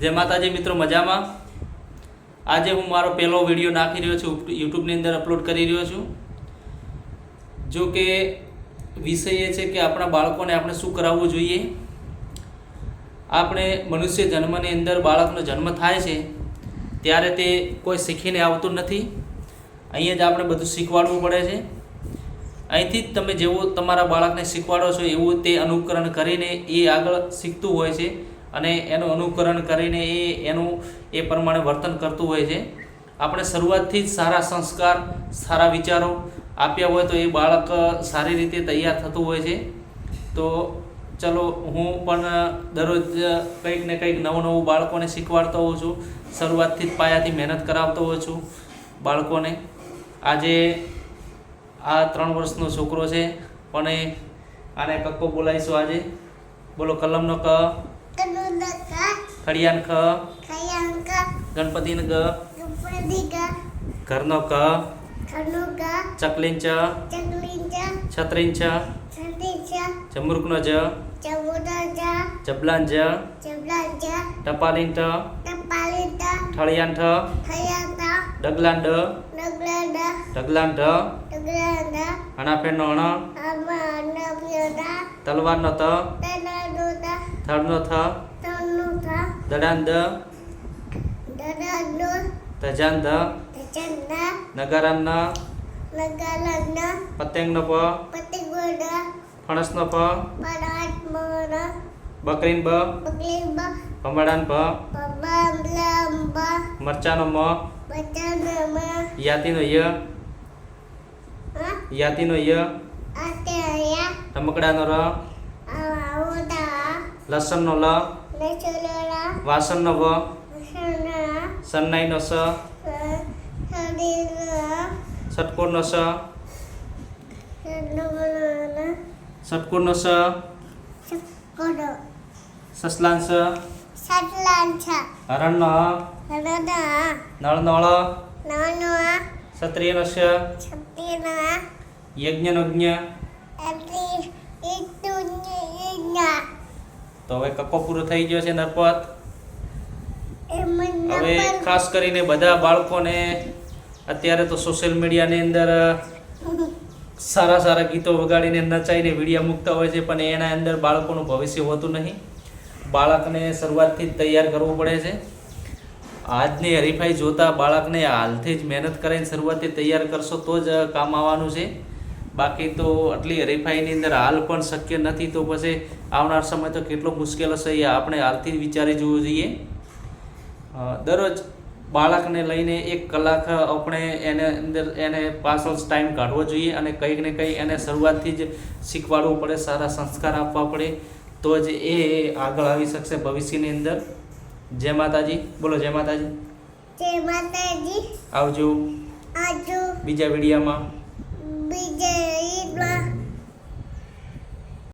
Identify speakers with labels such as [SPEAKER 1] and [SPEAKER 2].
[SPEAKER 1] જય માતાજી મિત્રો મજામાં? આજે હું મારો પહેલો વીડિયો નાખી રહ્યો છું, યુટ્યુબની અંદર અપલોડ કરી રહ્યો છું. જો કે વિષય એ છે કે આપણા બાળકોને આપણે શું કરાવવું જોઈએ? આપણે મનુષ્ય જન્મની અંદર બાળકનો જન્મ થાય છે, ત્યારે તે કોઈ શીખીને આવતું નથી. અહીંયા જ આપણે બધું શીખવાડવું પડે છે. અહીંથી જ તમે જેવું તમારા બાળકને શીખવાડો છો, એવું તે અનુકરણ કરીને એ આગળ શીખતું હોય છે. અને એનું અનુકરણ કરીને એ એનું એ પ્રમાણે વર્તન કરતું હોય છે. આપણે શરૂઆતથી જ સારા સંસ્કાર, સારા વિચારો આપ્યા હોય તો એ બાળક સારી રીતે તૈયાર થતું હોય છે. તો ચલો, હું પણ દરરોજ કંઈક ને કંઈક નવું નવું બાળકોને શીખવાડતો હોઉં છું. શરૂઆતથી જ પાયાથી મહેનત કરાવતો હોઉં છું બાળકોને. આજે આ ત્રણ વર્ષનો છોકરો છે, પણ આને કક્કો બોલાવીશું આજે. બોલો, કલમનો ક
[SPEAKER 2] કનુદકા
[SPEAKER 1] ખડિયાન ખ
[SPEAKER 2] કયંકા
[SPEAKER 1] ગણપતિન ગ
[SPEAKER 2] ગુપદિકા
[SPEAKER 1] ઘરનો ક
[SPEAKER 2] કનુકા
[SPEAKER 1] ચકલીન ચ
[SPEAKER 2] ચકલીંચા
[SPEAKER 1] છત્રીન ચ
[SPEAKER 2] સંતિચા
[SPEAKER 1] જમરૂકનો જ
[SPEAKER 2] ચબુદાચા
[SPEAKER 1] જબલાન જ
[SPEAKER 2] ચબલાચા
[SPEAKER 1] ટપાલીન ટ
[SPEAKER 2] ટપાલિતા
[SPEAKER 1] ઠળિયાન ઠ
[SPEAKER 2] થયાતા
[SPEAKER 1] ડગલાન ડ
[SPEAKER 2] નગલાડા
[SPEAKER 1] ઢગલાન ઢ
[SPEAKER 2] નગલાડા
[SPEAKER 1] હણાફેરનો હણ
[SPEAKER 2] આમા નવ્યડા
[SPEAKER 1] તલવારનો ત
[SPEAKER 2] તનાડોતા
[SPEAKER 1] થળનો થ
[SPEAKER 2] તનુતા
[SPEAKER 1] દડાન દ
[SPEAKER 2] દડાડો
[SPEAKER 1] તજાન the
[SPEAKER 2] land
[SPEAKER 1] the the
[SPEAKER 2] land
[SPEAKER 1] the nagaranna
[SPEAKER 2] nagaranna
[SPEAKER 1] pateng napa
[SPEAKER 2] pateng
[SPEAKER 1] bada phanas
[SPEAKER 2] napa
[SPEAKER 1] mana bakrin
[SPEAKER 2] ba
[SPEAKER 1] bakrin ba
[SPEAKER 2] pamadan
[SPEAKER 1] ba pamadan
[SPEAKER 2] ba
[SPEAKER 1] marchana ma
[SPEAKER 2] marchana
[SPEAKER 1] ma yatino
[SPEAKER 2] ya
[SPEAKER 1] yatino ya atya ya tamakdana ra awuda lasan nola લ
[SPEAKER 2] નચલોરા
[SPEAKER 1] વાસણનો વ
[SPEAKER 2] વસના
[SPEAKER 1] સન્નાઈનો સ
[SPEAKER 2] સડીલા
[SPEAKER 1] સટકોરનો સ
[SPEAKER 2] સડબલના
[SPEAKER 1] સટકોરનો સ
[SPEAKER 2] કોડો
[SPEAKER 1] સસલાન સ
[SPEAKER 2] સટલાંછા
[SPEAKER 1] હરણનો હ
[SPEAKER 2] હરદા
[SPEAKER 1] નળનો ળ
[SPEAKER 2] નાનોા
[SPEAKER 1] ક્ષત્રિયનો શ
[SPEAKER 2] છપીના
[SPEAKER 1] યજ્ઞનો જ્ઞ
[SPEAKER 2] એલી ઇતુન્યા
[SPEAKER 1] તો હવે કક્કો પૂરો થઈ ગયો છે નરપત. હવે ખાસ કરીને બધા બાળકોને અત્યારે તો સોશિયલ મીડિયાની અંદર સારા સારા ગીતો વગાડીને નચાઈને વિડીયા મૂકતા હોય છે પણ એના અંદર બાળકોનું ભવિષ્ય હોતું નહીં. બાળકને શરૂઆતથી જ તૈયાર કરવું પડે છે. આજની હરીફાઈ જોતા બાળકને હાલથી જ મહેનત કરીને શરૂઆતથી તૈયાર કરશો તો જ કામ આવવાનું છે. બાકી તો આટલી હરીફાઈની અંદર હાલ પણ શક્ય નથી તો પછી આવનાર સમય તો કેટલો મુશ્કેલ હશે એ આપણે હાલથી જ વિચારી જોવું જોઈએ. દરરોજ બાળકને લઈને એક કલાક આપણે એને અંદર એને પાછળ ટાઈમ કાઢવો જોઈએ અને કંઈક ને કંઈ એને શરૂઆતથી જ શીખવાડવું પડે સારા સંસ્કાર આપવા પડે તો જ એ આગળ આવી શકશે ભવિષ્યની અંદર. જય માતાજી બોલો જય માતાજી.
[SPEAKER 2] જય માતાજી.
[SPEAKER 1] આવજો.
[SPEAKER 2] આવજો.
[SPEAKER 1] બીજા વિડીયામાં.